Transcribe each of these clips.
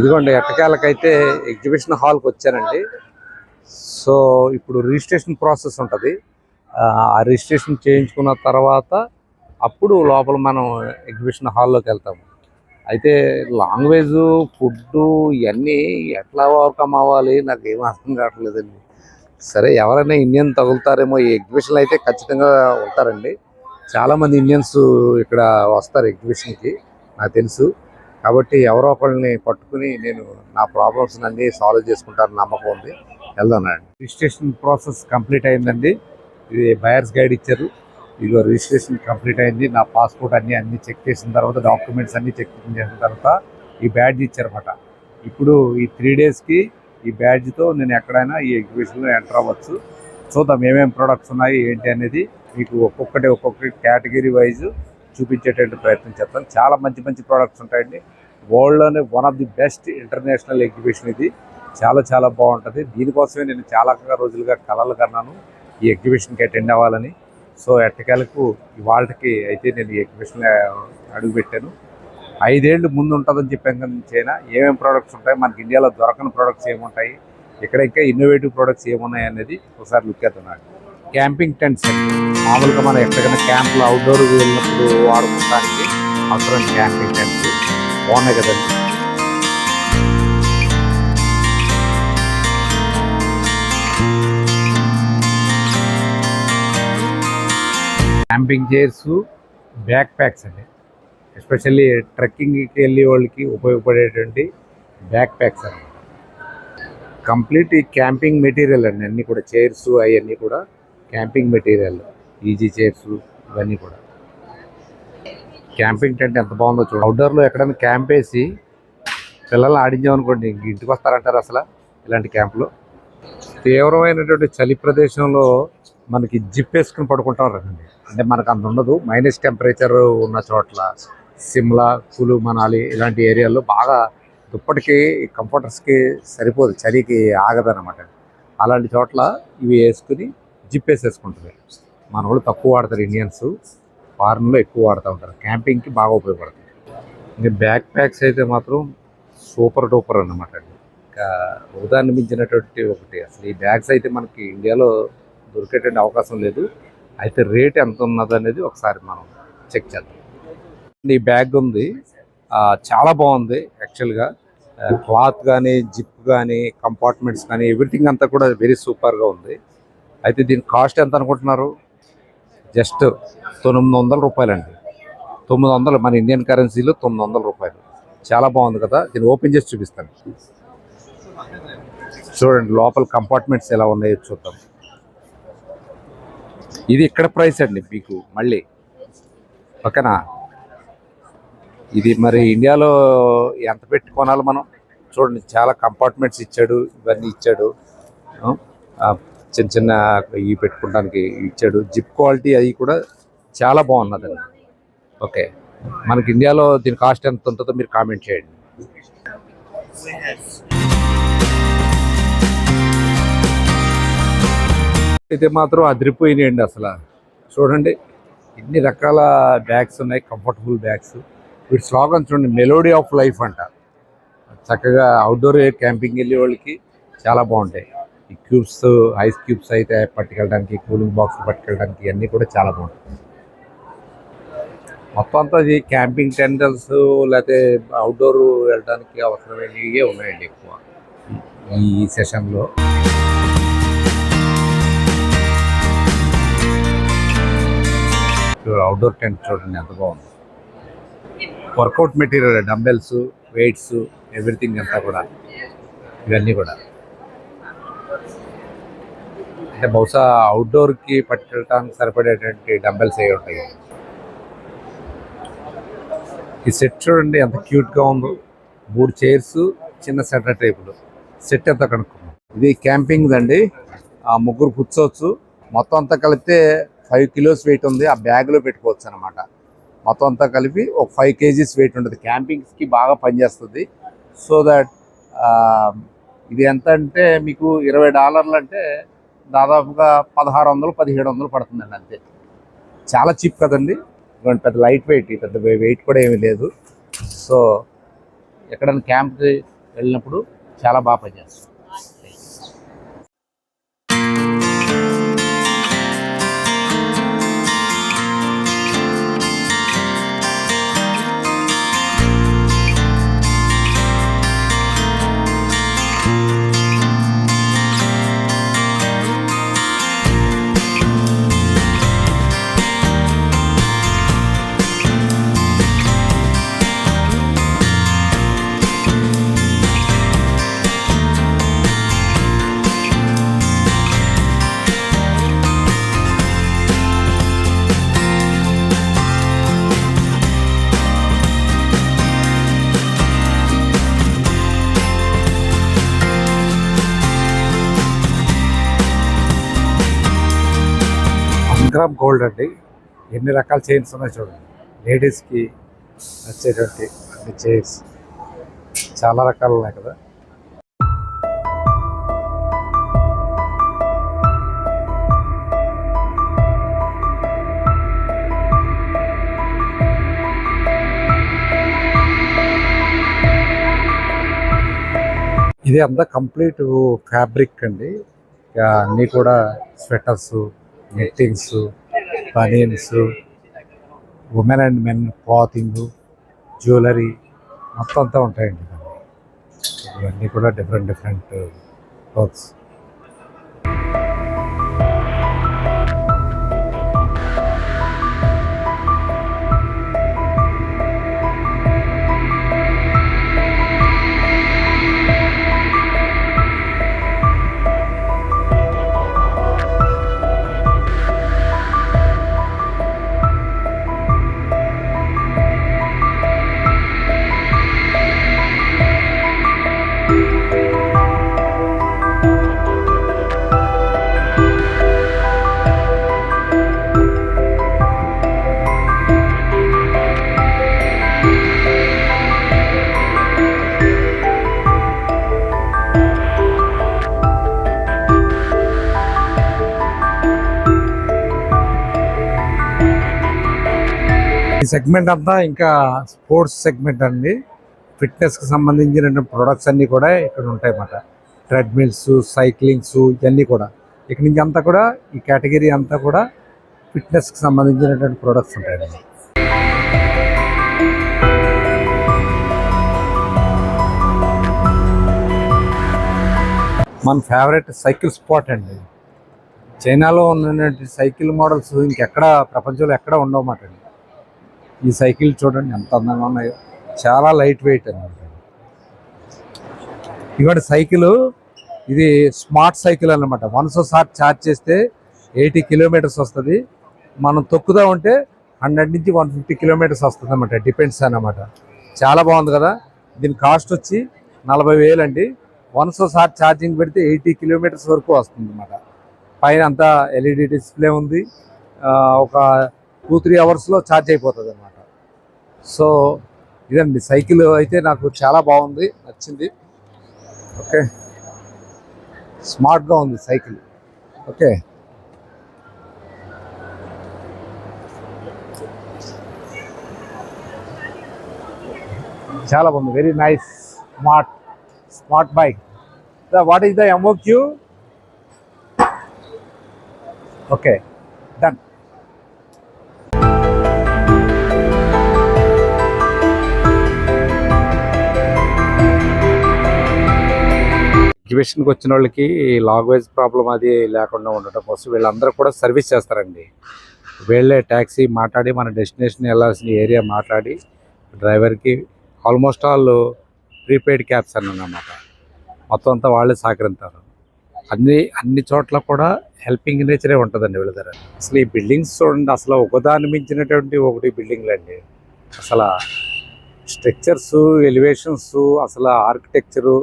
ఇదిగోండి ఎట్టకేలకైతే ఎగ్జిబిషన్ హాల్కి వచ్చానండి. సో ఇప్పుడు రిజిస్ట్రేషన్ ప్రాసెస్ ఉంటుంది. ఆ రిజిస్ట్రేషన్ చేయించుకున్న తర్వాత అప్పుడు లోపల మనం ఎగ్జిబిషన్ హాల్లోకి వెళ్తాము. అయితే లాంగ్వేజ్ ఫుడ్ ఇవన్నీ ఎట్లా ఓవర్కమ్ అవ్వాలి నాకు ఏం అర్థం కావట్లేదండి. సరే ఎవరైనా ఇండియన్ తగులుతారేమో ఈ ఎగ్జిబిషన్ అయితే ఖచ్చితంగా ఉంటారండి. చాలామంది ఇండియన్స్ ఇక్కడ వస్తారు ఎగ్జిబిషన్కి నాకు తెలుసు. కాబట్టి ఎవరో ఒకళ్ళని పట్టుకుని నేను నా ప్రాబ్లమ్స్ అన్ని సాల్వ్ చేసుకుంటారని నమ్మకం ఉంది. వెళ్దానండి రిజిస్ట్రేషన్ ప్రాసెస్ కంప్లీట్ అయిందండి. ఇది బయర్స్ గైడ్ ఇచ్చారు. ఇదిగో రిజిస్ట్రేషన్ కంప్లీట్ అయింది. నా పాస్పోర్ట్ అన్ని అన్ని చెక్ చేసిన తర్వాత డాక్యుమెంట్స్ అన్ని చెక్ చేసిన తర్వాత ఈ బ్యాడ్జ్ ఇచ్చారన్నమాట. ఇప్పుడు ఈ త్రీ డేస్కి ఈ బ్యాడ్జ్తో నేను ఎక్కడైనా ఈ ఎగ్జిబిషన్లో ఎంటర్ అవ్వచ్చు. చూద్దాం ఏమేమి ప్రోడక్ట్స్ ఉన్నాయి ఏంటి అనేది మీకు ఒక్కొక్కటి ఒక్కొక్క కేటగిరీ వైజ్ చూపించేటువంటి ప్రయత్నం చేస్తాను చాలా మంచి మంచి ప్రోడక్ట్స్ ఉంటాయండి. వరల్డ్లోనే one of the best international exhibition ఇది. చాలా చాలా బాగుంటుంది. దీనికోసమే నేను చాలా రోజులుగా కలలు కన్నాను. ఈ ఎగ్జిబిషన్కి అటెండ్ అవ్వాలని. సో ఎట్టకాలకు ఇవాళకి అయితే నేను ఈ ఎగ్జిబిషన్ అడుగుపెట్టాను ఐదేళ్ళు ముందు ఉంటుందని చెప్పాను కానీ చైనా. ఏమేమి ప్రోడక్ట్స్ ఉంటాయి? మనకి ఇండియాలో దొరకని ప్రోడక్ట్స్ ఏముంటాయి? ఇక్కడ ఇంకా ఇన్నోవేటివ్ ప్రోడక్ట్స్ ఏమున్నాయి అనేది ఒకసారి లుక్ అవుతున్నాడు క్యాంపింగ్ టెంట్స్ మామూలుగా మనం ఎక్కడికైనా క్యాంప్లో అవుట్డోర్ వెళ్ళినప్పుడు వాడుకోవడానికి అవసరం క్యాంపింగ్ టెంట్స్ బాగున్నాయి కదండి. క్యాంపింగ్ చైర్స్ బ్యాక్ ప్యాక్స్ అండి. ఎస్పెషల్లీ ట్రెక్కింగ్కి వెళ్ళే వాళ్ళకి ఉపయోగపడేటువంటి బ్యాక్ ప్యాక్స్ అండి. కంప్లీట్ ఈ క్యాంపింగ్ మెటీరియల్ అండి. అన్నీ కూడా చైర్స్ అవన్నీ కూడా క్యాంపింగ్ మెటీరియల్ ఈజీ చైర్స్ ఇవన్నీ కూడా. క్యాంపింగ్ టెంట్ ఎంత బాగుందో చూడండి అవుట్డోర్లో ఎక్కడైనా క్యాంప్ వేసి పిల్లల్ని ఆడించామనుకోండి ఇంక ఇంటికి వస్తారంటారు అసలు ఇలాంటి క్యాంపులో. తీవ్రమైనటువంటి చలి ప్రదేశంలో మనకి జిప్ వేసుకుని పడుకుంటారండి అంటే మనకు అంత ఉండదు. మైనస్ టెంపరేచర్ ఉన్న చోట్ల సిమ్లా కులు మనాలి ఇలాంటి ఏరియాల్లో బాగా దుప్పటికి కంఫర్టర్స్కి సరిపోదు. చలికి ఆగదన్నమాట. అలాంటి చోట్ల ఇవి వేసుకుని జిప్పేసేసుకుంటుంది. మన వాళ్ళు తక్కువ వాడతారు ఇండియన్స్. ఫారెన్లో ఎక్కువ వాడుతూ ఉంటారు. క్యాంపింగ్కి బాగా ఉపయోగపడుతుంది. ఇంకా బ్యాక్ ప్యాక్స్ అయితే మాత్రం సూపర్ డూపర్ అన్నమాట అండి ఇంకా ఉదాహరణ మించినటువంటి ఒకటి. అసలు ఈ బ్యాగ్స్ అయితే మనకి ఇండియాలో దొరికేటువంటి అవకాశం లేదు. అయితే రేట్ ఎంత ఉన్నది అనేది ఒకసారి మనం చెక్ చేద్దాం. ఈ బ్యాగ్ ఉంది. చాలా బాగుంది యాక్చువల్గా. క్లాత్ కానీ జిప్ కానీ కంపార్ట్మెంట్స్ కానీ ఎవ్రీథింగ్ అంతా కూడా వెరీ సూపర్గా ఉంది. అయితే దీని కాస్ట్ ఎంత అనుకుంటున్నారు? జస్ట్ తొమ్మిది వందల రూపాయలండి. తొమ్మిది వందలు మన ఇండియన్ కరెన్సీలో తొమ్మిది వందల రూపాయలు. చాలా బాగుంది కదా? దీన్ని ఓపెన్ చేసి చూపిస్తాను. చూడండి లోపల కంపార్ట్మెంట్స్ ఎలా ఉన్నాయో చూద్దాం. ఇది ఇక్కడ ప్రైస్ అండి మీకు మళ్ళీ. ఓకేనా ఇది మరి ఇండియాలో ఎంత పెట్టి కొనాలి మనం? చూడండి చాలా కంపార్ట్మెంట్స్ ఇచ్చాడు ఇవన్నీ ఇచ్చాడు. చిన్న చిన్న ఇవి పెట్టుకోవడానికి ఇచ్చాడు. జిప్ క్వాలిటీ అది కూడా చాలా బాగున్నది ఓకే. మనకి ఇండియాలో దీని కాస్ట్ ఎంత ఉంటుందో మీరు కామెంట్ చేయండి. అయితే మాత్రం అదిరిపోయినాయండి అసలు. చూడండి ఎన్ని రకాల బ్యాగ్స్ ఉన్నాయి కంఫర్టబుల్ బ్యాగ్స్ వీటి స్లోగన్ చూడండి మెలోడీ ఆఫ్ లైఫ్ అంట. చక్కగా అవుట్డోర్ క్యాంపింగ్ వెళ్ళే వాళ్ళకి చాలా బాగుంటాయి. ఈ క్యూబ్స్ ఐస్ క్యూబ్స్ అయితే పట్టుకెళ్ళడానికి కూలింగ్ బాక్స్ పట్టుకెళ్ళడానికి ఇవన్నీ కూడా చాలా బాగుంటుంది మొత్తం అంతా ఇది క్యాంపింగ్ టెండల్స్ లేకపోతే అవుట్డోర్ వెళ్ళడానికి అవసరమైనవి ఉన్నాయండి ఎక్కువ ఈ సెషన్లో. అవుట్డోర్ టెంట్ చూడండి ఎంత బాగుంది. Workout material dumbbells weights everything అంతా కూడా. ఇవన్నీ కూడా. అంటే బహుశా అవుట్డోర్కి పట్టడానికి సరిపడేటువంటి డంబెల్స్ అవి ఉంటాయి? ఈ సెట్ చూడండి ఎంత క్యూట్గా ఉందో. మూడు చైర్స్ చిన్న సెటర్ టేబుల్ సెట్ ఎంత కనుక్కున్నాం ఇది క్యాంపింగ్ అండి ఆ ముగ్గురు కూర్చోవచ్చు. మొత్తం అంతా కలిపితే ఫైవ్ కిలోస్ వెయిట్ ఉంది. ఆ బ్యాగ్లో పెట్టుకోవచ్చు అనమాట మొత్తం అంతా కలిపి ఒక ఫైవ్ కేజీస్ వెయిట్ ఉంటుంది. క్యాంపింగ్స్కి బాగా పనిచేస్తుంది. సో దట్ ఇది ఎంత అంటే మీకు ఇరవై డాలర్లు అంటే దాదాపుగా పదహారు వందలు పదిహేడు వందలు పడుతుందండి అంతే. చాలా చీప్ కదండి. ఇటువంటి పెద్ద లైట్ వెయిట్ పెద్ద వెయిట్ కూడా ఏమీ లేదు. సో ఎక్కడైనా క్యాంప్కి వెళ్ళినప్పుడు చాలా బాగా పనిచేస్తుంది. సంగ్రామ్ గ్రామ్ గోల్డ్ అండి. ఎన్ని రకాల చైన్స్ ఉన్నాయి చూడండి. లేడీస్కి నచ్చేటువంటి అన్ని చైన్స్. చాలా రకాలు ఉన్నాయి కదా. ఇది అంతా కంప్లీట్ ఫ్యాబ్రిక్ అండి. ఇక అన్నీ కూడా sweaters nettings banians women and men clothing jewellery మొత్తం అంతా ఉంటాయండి ఇవన్నీ. ఇవన్నీ కూడా డిఫరెంట్ డిఫరెంట్ క్లోత్స్ సెగ్మెంట్ అంతా ఇంకా స్పోర్ట్స్ సెగ్మెంట్ అండి. ఫిట్నెస్కి సంబంధించిన ప్రొడక్ట్స్ అన్నీ కూడా ఇక్కడ ఉంటాయి అన్నమాట ట్రెడ్మిల్స్ సైక్లింగ్స్ ఇవన్నీ కూడా. ఇక్కడ నుంచి అంతా కూడా ఈ కేటగిరీ అంతా కూడా ఫిట్నెస్కి సంబంధించినటువంటి ప్రొడక్ట్స్ ఉంటాయండి. మన ఫేవరెట్ సైకిల్ స్పాట్ అండి. చైనాలో ఉన్నటువంటి సైకిల్ మోడల్స్ ఇంకెక్కడ ప్రపంచంలో ఎక్కడ ఉండవన్నమాట అండి. ఈ సైకిల్ చూడండి ఎంత అందంగా ఉన్నాయో. చాలా లైట్ వెయిట్ అనమాట ఇవాటి సైకిల్ ఇది స్మార్ట్ సైకిల్ అన్నమాట. వన్స్ సార్ ఛార్జ్ చేస్తే ఎయిటీ కిలోమీటర్స్ వస్తుంది. మనం తొక్కుదా ఉంటే హండ్రెడ్ నుంచి వన్ ఫిఫ్టీ కిలోమీటర్స్ వస్తుంది అనమాట డిపెండ్స్ అన్నమాట. చాలా బాగుంది కదా? దీని కాస్ట్ వచ్చి నలభై వేలు అండి. వన్స్ సార్ ఛార్జింగ్ పెడితే ఎయిటీ కిలోమీటర్స్ వరకు వస్తుంది అనమాట పైన అంతా ఎల్ఈడి డిస్ప్లే ఉంది. ఒక టూ త్రీ అవర్స్లో ఛార్జ్ అయిపోతుంది అనమాట సో ఇదండి సైకిల్ అయితే నాకు చాలా బాగుంది నచ్చింది. ఓకే. స్మార్ట్గా ఉంది సైకిల్. ఓకే. చాలా బాగుంది very nice smart smart bike. What is the MOQ okay done. ఎగ్జిబిషన్కి వచ్చిన వాళ్ళకి లాంగ్వేజ్ ప్రాబ్లం అది లేకుండా ఉండటం కోసం వీళ్ళందరూ కూడా సర్వీస్ చేస్తారండి. వీళ్ళే ట్యాక్సీ మాట్లాడి మన డెస్టినేషన్ వెళ్ళాల్సిన ఏరియా మాట్లాడి డ్రైవర్కి ఆల్మోస్ట్ ఆల్ ప్రీపెయిడ్ క్యాబ్స్ అని అన్నమాట. మొత్తం అంతా వాళ్ళే సహకరించారు అన్ని అన్ని చోట్ల కూడా హెల్పింగ్ నేచరే ఉంటుందండి వీళ్ళ దగ్గర. అసలు ఈ బిల్డింగ్స్ చూడండి అసలు ఒకదాని మించినటువంటి ఒకటి బిల్డింగ్లు అండి అసలు స్ట్రక్చర్స్ ఎలివేషన్స్ అసలు ఆర్కిటెక్చరు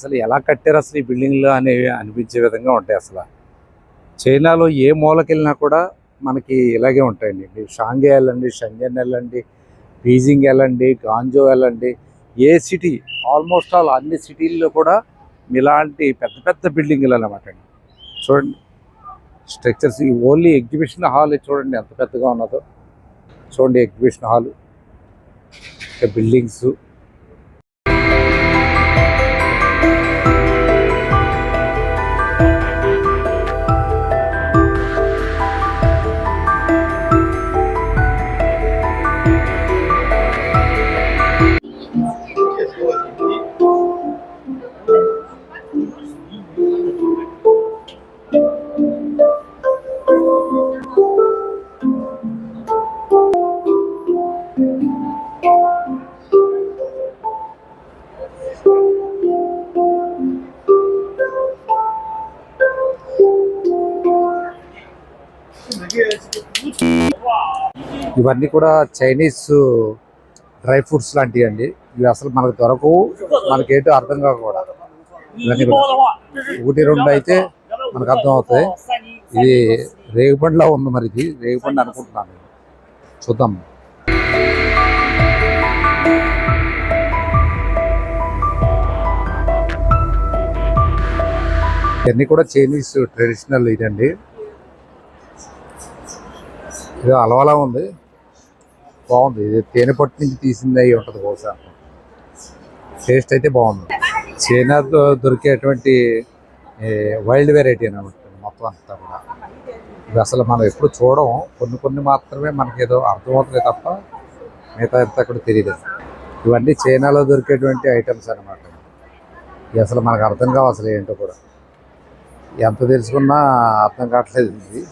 అసలు ఎలా కట్టారు అసలు ఈ బిల్డింగ్లు అనేవి అనిపించే విధంగా ఉంటాయి అసలు? చైనాలో ఏ మూలకి వెళ్ళినా కూడా మనకి ఇలాగే ఉంటాయండి. మీరు షాంఘై వెళ్ళండి షంజన్ వెళ్ళండి బీజింగ్ వెళ్ళండి గాంజో వెళ్ళండి ఏ సిటీ ఆల్మోస్ట్ ఆల్ అన్ని సిటీల్లో కూడా ఇలాంటి పెద్ద పెద్ద బిల్డింగ్లు అన్నమాట అండి. చూడండి స్ట్రక్చర్స్ ఈ ఓన్లీ ఎగ్జిబిషన్ హాల్ చూడండి ఎంత పెద్దగా ఉన్నదో. చూడండి ఎగ్జిబిషన్ హాల్ బిల్డింగ్స్. ఇవన్నీ కూడా చైనీస్ డ్రై ఫ్రూట్స్ లాంటివి అండి ఇవి అసలు మనకు దొరకవు. మనకేంటో అర్థం కాకూడదు ఇవన్నీ కూడా ఒకటి రెండు అయితే మనకు అర్థం అవుతాయి ఇది రేగుపండులా ఉంది మరి ఇది. రేగుపండు అనుకుంటున్నాను చూద్దాం. ఇవన్నీ కూడా చైనీస్ ట్రెడిషనల్ ఇదండి. ఇది అలవలా ఉంది. బాగుంది. ఇది తేనె పట్టు నుంచి తీసింది అయి ఉంటుంది బహుశా. టేస్ట్ అయితే బాగుంది. చైనాలో దొరికేటువంటి వైల్డ్ వెరైటీ అనమాట మొత్తం అంతా కూడా. ఇవి అసలు మనం ఎప్పుడు చూడం. కొన్ని కొన్ని మాత్రమే మనకి ఏదో అర్థమవుతుంది తప్ప మిగతా అంతా కూడా తెలియదు ఇవన్నీ చైనాలో దొరికేటువంటి ఐటమ్స్ అనమాట ఇవి అసలు మనకు అర్థం కావు అసలు ఏంటో కూడా. ఎంత తెలుసుకున్నా అర్థం కావట్లేదు ఇది.